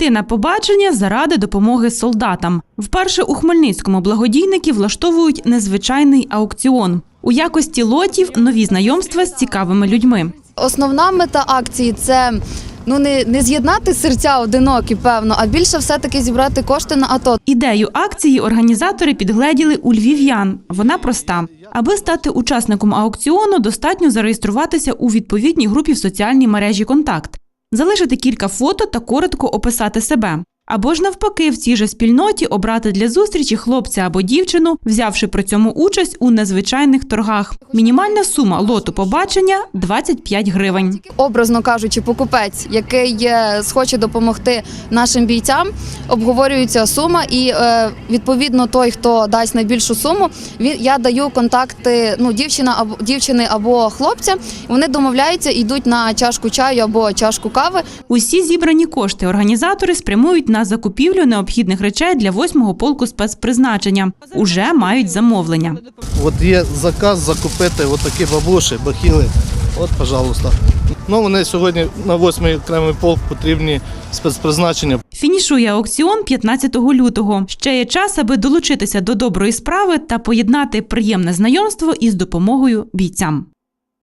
прийти на побачення заради допомоги солдатам. Вперше у Хмельницькому благодійники влаштовують незвичайний аукціон. У якості лотів нові знайомства з цікавими людьми. Основна мета акції це ну не, не з'єднати серця одинокі, певно, а більше все-таки зібрати кошти на АТО. Ідею акції організатори підгледіли у львів'ян. Вона проста. Аби стати учасником аукціону, достатньо зареєструватися у відповідній групі в соціальній мережі Контакт, залишити кілька фото та коротко описати себе. Або ж навпаки, в цій же спільноті обрати для зустрічі хлопця або дівчину, взявши при цьому участь у незвичайних торгах. Мінімальна сума лоту побачення 25 гривень. Образно кажучи, покупець, який схоче допомогти нашим бійцям, обговорюється сума, і е, відповідно той, хто дасть найбільшу суму, він я даю контакти ну, дівчина або дівчини або хлопця. Вони домовляються, йдуть на чашку чаю або чашку кави. Усі зібрані кошти організатори спрямують на закупівлю необхідних речей для 8-го полку спецпризначення. Уже мають замовлення. От є заказ закупити от такі бабуші, бахіли. От, пожалуйста. Ну, вони сьогодні на 8-й окремий полк потрібні спецпризначення. Фінішує аукціон 15 лютого. Ще є час, аби долучитися до доброї справи та поєднати приємне знайомство із допомогою бійцям.